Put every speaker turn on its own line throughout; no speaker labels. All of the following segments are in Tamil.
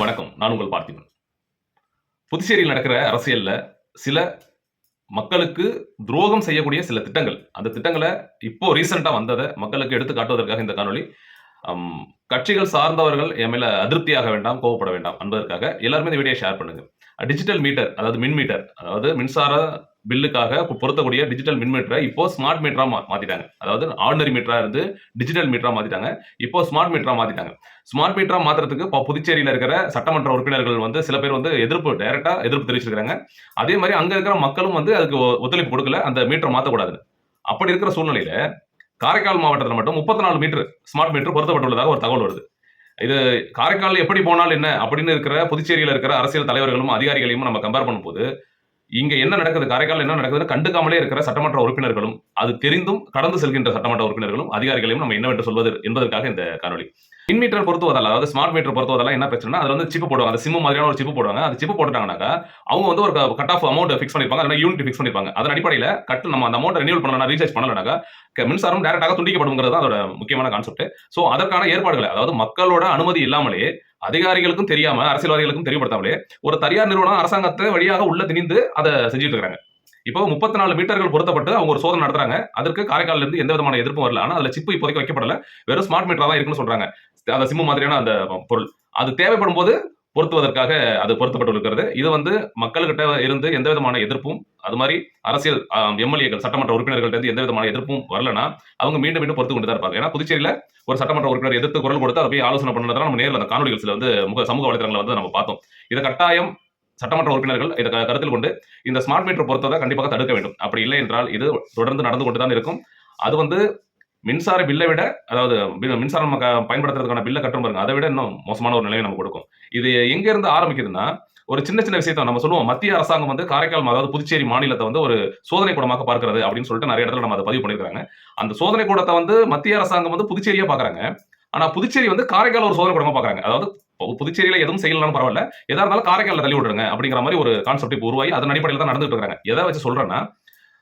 வணக்கம். நான் உங்கள் பார்த்திபன். புதுச்சேரியில் நடக்கிற அரசியலில் சில மக்களுக்கு துரோகம் செய்யக்கூடிய சில திட்டங்கள். அந்த திட்டங்களை இப்போ ரீசெண்டாக வந்ததை மக்களுக்கு எடுத்து காட்டுவதற்காக இந்த காணொளி. கட்சிகள் சார்ந்தவர்கள் என் மேல அதிருப்தியாக வேண்டாம் கோவப்பட வேண்டாம். என்பதற்காக எல்லாருமே இந்த வீடியோ ஷேர் பண்ணுங்க. டிஜிட்டல் மீட்டர் அதாவது மின் மீட்டர் அதாவது மின்சார பில்லுக்காக பொருத்தக்கூடிய டிஜிட்டல் மின் மீட்டரை இப்போ ஸ்மார்ட் மீட்டரா மாற்றிட்டாங்க மாத்திட்டாங்க. அதாவது ஆர்டினரி மீட்டரா இருந்து டிஜிட்டல் மீட்டரா மாத்திட்டாங்க. இப்போ ஸ்மார்ட் மீட்டரா மாத்திட்டாங்க. ஸ்மார்ட் மீட்டரா மாத்துறதுக்கு இப்போ புதுச்சேரியில இருக்கிற சட்டமன்ற உறுப்பினர்கள் வந்து சில பேர் வந்து எதிர்ப்பு டைரக்டா எதிர்ப்பு தெரிவிச்சிருக்காங்க அதே மாதிரி அங்க இருக்கிற மக்களும் வந்து அதுக்கு ஒ- ஒத்துழைப்பு கொடுக்கல. அந்த மீட்டரை மாத்தக்கூடாதுன்னு. அப்படி இருக்கிற சூழ்நிலையில காரைக்கால் மாவட்டத்தில் மட்டும் முப்பத்தி நாலு மீட்டர் ஸ்மார்ட் மீட்டர் பொருத்தப்பட்டுள்ளதாக ஒரு தகவல் வருது. இது காரைக்கால் எப்படி போனால் என்ன அப்படின்னு இருக்கிற புதுச்சேரியில் இருக்கிற அரசியல் தலைவர்களும் அதிகாரிகளையும் நம்ம கம்பேர் பண்ணும்போது இங்க என்ன நடக்குது? காரைக்கால் என்ன நடக்குதுன்னு கண்டுக்காமலே இருக்கிற சட்டமன்ற உறுப்பினர்களும் அது தெரிந்தும் கடந்து செல்கின்ற சட்டமன்ற உறுப்பினர்களும் அதிகாரிகளையும் நம்ம என்னவென்று சொல்வது என்பதற்காக இந்த காணொலி இன்மீட்டர் மீட்டர் அதாவது ஸ்மார்ட் மீட்டர் பொறுத்துவதால என்ன பிரச்சனை அதுல வந்து சிப்பு போடுவாங்க. அந்த சிம்மு மாதிரியான ஒரு சிப்பு போடுவாங்க. அந்த சிப்பு போட்டுட்டாங்கனாக்கா அவங்க வந்து ஒரு கட் ஆஃப் அமௌண்ட் ஃபிக்ஸ் பண்ணிருப்பாங்க அதனால யூனிட் ஃபிக்ஸ் பண்ணிருப்பாங்க அதன் அடிப்படையில் கட் நம்ம அந்த அமௌண்ட் ரெனியூல் பண்ணலாம் ரீசார்ஜ் பண்ணலனாக்கா மின்சாரம் டேரக்டாக துண்டிக்கப்படுங்கிறது தான் அதோட முக்கியமான கான்செப்ட் ஸோ அதற்கான ஏற்பாடுகளை அதாவது மக்களோட அனுமதி இல்லாமலே அதிகாரிகளுக்கும் தெரியாம அரசியல்வாதிகளுக்கும் தெரியப்படுத்தாமலே ஒரு தனியார் நிறுவனம் அரசாங்கத்தை வழியாக உள்ள திணிந்து அதை செஞ்சுட்டு இருக்காங்க இப்போ முப்பத்தி நாலு மீட்டர்கள் பொருத்தப்பட்டு அவங்க ஒரு சோதனை நடத்துறாங்க. அதற்கு காரைக்கால இருந்து எந்த விதமான எதிர்ப்பும் வரல. ஆனா அதுல சிப்பு இப்போதைக்கு வைக்கப்படல. வெறும் ஸ்மார்ட் மீட்டரா தான் இருக்குன்னு சொல்றாங்க. அந்த சிம்மு மாதிரியான அந்த பொருள். அது தேவைப்படும் போது பொருத்துவதற்காக அது பொருத்தப்பட்டு இருக்கிறது. இது வந்து மக்கள்கிட்ட இருந்து எந்த விதமான எதிர்ப்பும் அது மாதிரி அரசியல் எம்எல்ஏக்கள் சட்டமன்ற உறுப்பினர்கள்ட்ட இருந்து எந்த விதமான எதிர்ப்பும் வரலனா அவங்க மீண்டும் மீண்டும் பொறுத்து கொண்டு தான் இருப்பாங்க. ஏன்னா புதுச்சேரியில ஒரு சட்டமன்ற உறுப்பினர் எதிர்த்து குரல் கொடுத்து அதை போய் ஆலோசனை பண்ணதான் நம்ம நேரில் அந்த காணொலிகள் வந்து சமூக வலைதளங்களை வந்து நம்ம பார்த்தோம். இதை கட்டாயம் சட்டமன்ற உறுப்பினர்கள் இதை கருத்தில் கொண்டு இந்த ஸ்மார்ட் மீட்டர் பொறுத்ததை கண்டிப்பாக தடுக்க வேண்டும். அப்படி இல்லை என்றால் இது தொடர்ந்து நடந்து கொண்டு தான் இருக்கும். அது வந்து மின்சார பில்லை விட அதாவது மின்சாரம் பயன்படுத்துறதுக்கான பில்லை கட்டும் பாருங்க. அதை விட இன்னும் மோசமான ஒரு நிலையை நம்ம கொடுக்கும். இது எங்க இருந்து ஆரம்பிக்குதுன்னா ஒரு சின்ன சின்ன விஷயத்தை நம்ம சொல்லுவோம். மத்திய அரசாங்கம் வந்து காரைக்கால் அதாவது புதுச்சேரி மாநிலத்தை வந்து ஒரு சோதனை கூடமாக பார்க்கிறது அப்படின்னு சொல்லிட்டு நிறைய இடத்துல நம்ம அதை பதிவு பண்ணிருக்காங்க அந்த சோதனை கூடத்தை வந்து மத்திய அரசாங்கம் வந்து புதுச்சேரியா பாக்குறாங்க ஆனா புதுச்சேரி வந்து காரைக்கால் ஒரு சோதனை கூடமா பாக்குறாங்க. அதாவது பு- புதுச்சேரியில எதுவும் செய்யலாம் பரவாயில்ல. எதா இருந்தாலும் காரைக்கால தள்ளி விட்டுருங்க அப்படிங்கிற மாதிரி ஒரு கான்செப்ட் இப்போ உருவாகி அதன் அடிப்படையில் தான் நடந்துட்டு இருக்காங்க. எதை வச்சு சொல்றேன்னா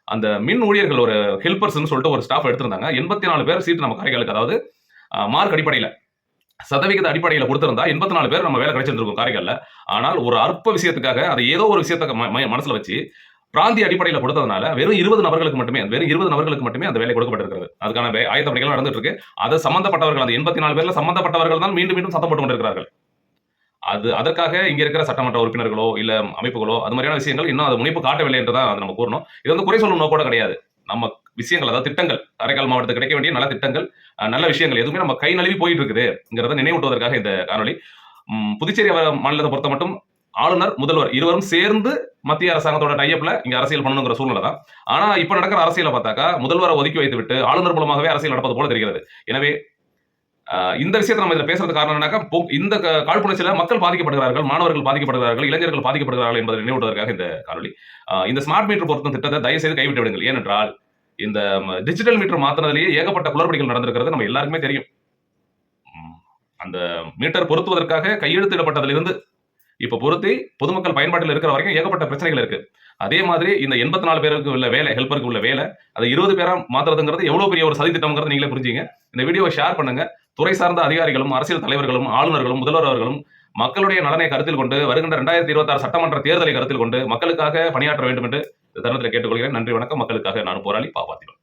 அந்த மின் ஊழியர்கள் ஒரு ஹெல்பர்ஸ்னு சொல்லிட்டு ஒரு ஸ்டாஃப் எடுத்திருந்தாங்க. எண்பத்தி நாலு பேர் சீட்டு நம்ம காரைக்காலுக்கு அதாவது மார்க் அடிப்படையில் சதவிகித அடிப்படையில் கொடுத்திருந்தா எண்பத்தி நாலு பேர் நம்ம வேலை கிடைச்சிருந்திருக்கும் காரைக்கால்ல. ஆனால் ஒரு அற்ப விஷயத்துக்காக அதை ஏதோ ஒரு விஷயத்த ம- ம- மனசுல வச்சு பிராந்திய அடிப்படையில் கொடுத்ததுனால வெறும் இருபது நபர்களுக்கு மட்டுமே வெறும் இருபது நபர்களுக்கு மட்டுமே அந்த வேலை கொடுக்கப்பட்டிருக்கிறது. அதுக்கான ஆயத்த பணிகள் நடந்துட்டு இருக்கு அது சம்பந்தப்பட்டவர்கள் அந்த எண்பத்தி நாலு பேர்ல சம்பந்தப்பட்டவர்கள் தான் மீண்டும் மீண்டும் சத்தம் போட்டு கொண்டிருக்கிறார்கள். அது அதற்காக இங்க இருக்கிற சட்டமன்ற உறுப்பினர்களோ இல்ல அமைப்புகளோ அது மாதிரியான விஷயங்கள் இன்னும் அது முனைப்பு காட்டவில்லை என்றுதான் அதை நம்ம கூறணும். இது வந்து குறை சொல்லும் நோக்கோட கிடையாது. நம்ம விஷயங்கள் அதாவது திட்டங்கள் காரைக்கால் மாவட்டத்துக்கு கிடைக்க வேண்டிய நல்ல திட்டங்கள் நல்ல விஷயங்கள் எதுவுமே நம்ம கை நழுவி போயிட்டு இருக்குதுங்கிறத நினைவூட்டுவதற்காக இந்த காணொலி புதுச்சேரி மாநிலத்தை பொறுத்த மட்டும் ஆளுநர் முதல்வர் இருவரும் சேர்ந்து மத்திய அரசாங்கத்தோட டையப்ல இங்க அரசியல் பண்ணணுங்கிற சூழ்நிலை தான் ஆனா இப்ப நடக்கிற அரசியலை பார்த்தாக்கா முதல்வரை ஒதுக்கி வைத்து விட்டு ஆளுநர் மூலமாகவே அரசியல் நடப்பது போல தெரிகிறது. எனவே இந்த விஷயத்தை நம்ம இதில் பேசுறது காரணம் என்னன்னாக்கா பொ- இந்த காழ்ப்புணர்ச்சியில மக்கள் பாதிக்கப்படுகிறார்கள் மாணவர்கள் பாதிக்கப்படுகிறார்கள் இளைஞர்கள் பாதிக்கப்படுகிறார்கள் என்பதை நினைவூட்டுவதற்காக இந்த காணொலி இந்த ஸ்மார்ட் மீட்டர் பொருத்தும் திட்டத்தை தயவு செய்து கைவிட்டு விடுங்கள். ஏனென்றால் இந்த டிஜிட்டல் மீட்டர் மாத்தினதிலேயே ஏகப்பட்ட குளறுபடிகள் நடந்திருக்கிறது. நம்ம எல்லாருக்குமே தெரியும். அந்த மீட்டர் பொருத்துவதற்காக கையெழுத்திடப்பட்டதிலிருந்து இப்போ பொருத்தி பொதுமக்கள் பயன்பாட்டில் இருக்கிற வரைக்கும் ஏகப்பட்ட பிரச்சனைகள் இருக்கு. அதே மாதிரி இந்த எண்பத்தி நாலு பேருக்கு உள்ள வேலை ஹெல்ப்பருக்கு உள்ள வேலை அதை இருபது பேரா மாத்துறதுங்கிறது எவ்வளவு பெரிய ஒரு சதி திட்டம்ங்கிறது நீங்களே புரிஞ்சுங்க. இந்த வீடியோவை ஷேர் பண்ணுங்க. துறை சார்ந்த அதிகாரிகளும் அரசியல் தலைவர்களும் ஆளுநர்களும் முதல்வர் அவர்களும் மக்களுடைய நலனை கருத்தில் கொண்டு வருகின்ற ரெண்டாயிரத்தி இருபத்தி சட்டமன்ற தேர்தலை கருத்தில் கொண்டு மக்களுக்காக பணியாற்ற வேண்டும் என்று இந்த தருணத்தில் கேட்டுக்கொள்கிறேன். நன்றி வணக்கம். மக்களுக்காக நான் போராளி பாப்பாத்திரம்